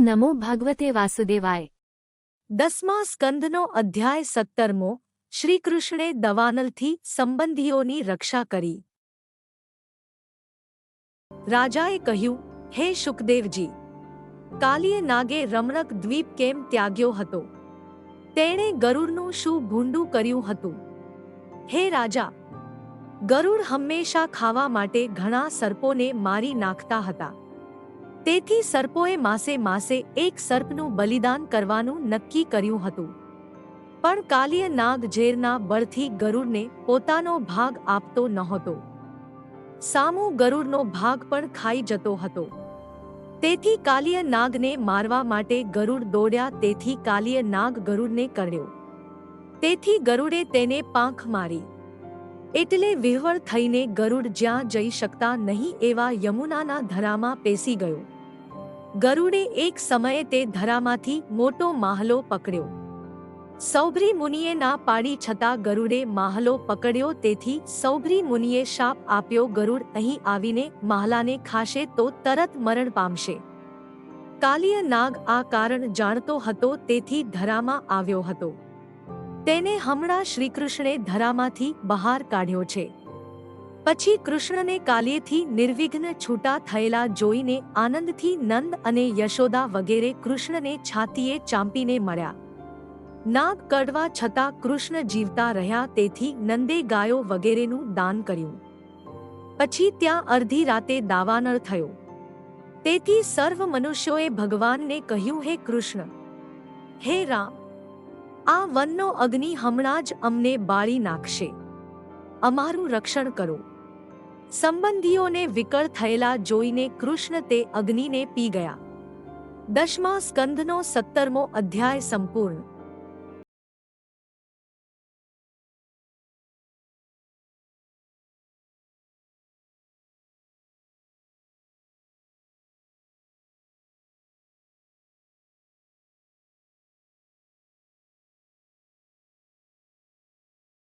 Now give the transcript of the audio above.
નમો ભગવતે વાસુદેવાય દસમા સ્કંદનો અધ્યાય સત્તરમો શ્રીકૃષ્ણે દવાનલથી સંબંધીઓની રક્ષા કરી રાજાએ કહ્યું હે શુકદેવજી કાલીએ નાગે રમણક દ્વીપ કેમ ત્યાગ્યો હતો તેણે ગરુડનું શું ભૂંડું કર્યું હતું હે રાજા ગરુડ હંમેશા ખાવા માટે ઘણા સર્પોને મારી નાખતા હતા તેથી સર્પોએ માસે માસે એક સર્પનું બલિદાન કરવાનું નક્કી કર્યું હતું. પણ કાલિય નાગ ઝેરના બળથી ગરુડને પોતાનો ભાગ આપતો નહોતો. સામુ ગરુડનો ભાગ પણ ખાઈ જતો હતો. તેથી કાલિય નાગને મારવા માટે ગરુડ દોડ્યા તેથી કાલિય નાગ ગરુડને કર્યો. તેથી ગરુડે તેને પાંખ મારી. એટલે વિહવળ થઈને ગરુડ જ્યાં જઈ શકતા નહીં એવા યમુનાના ધરામાં પેસી ગયો. ગરુડે એક સમયે તે ધરામાંથી મોટો માહલો પકડ્યો. સૌભ્રી મુનિએ ના પાડી છતાં ગરુડે માહલો પકડ્યો તેથી સૌભ્રી મુનિએ શાપ આપ્યો ગરુડ અહીં આવીને માહલાને ખાશે તો તરત મરણ પામશે. કાલિય નાગ આ કારણ જાણતો હતો તેથી ધરામાં આવ્યો હતો. તેને હમણાં શ્રીકૃષ્ણે ધરામાંથી બહાર કાઢ્યો છે. પછી કૃષ્ણને કાલીયથી નિર્વિઘ્ન છૂટા થયેલા જોઈને આનંદથી નંદ અને યશોદા વગેરે કૃષ્ણને છાતીએ ચાંપીને મળ્યા. નાગ કડવા છતાં કૃષ્ણ જીવતા રહ્યા તેથી નંદે ગાયો વગેરેનું દાન કર્યું. પછી ત્યાં અડધી રાતે દાવાનળ થયો. તેથી સર્વ મનુષ્યોએ ભગવાનને કહ્યું, હે કૃષ્ણ, હે રામ આ વનનો અગ્નિ હમણાં જ અમને બાળી નાખશે. અમારું રક્ષણ કરો. સંબંધીઓને વિકળ થયેલા જોઈને કૃષ્ણ તે અગ્નિને પી ગયા. દશમા સ્કંધનો સત્તરમો અધ્યાય સંપૂર્ણ.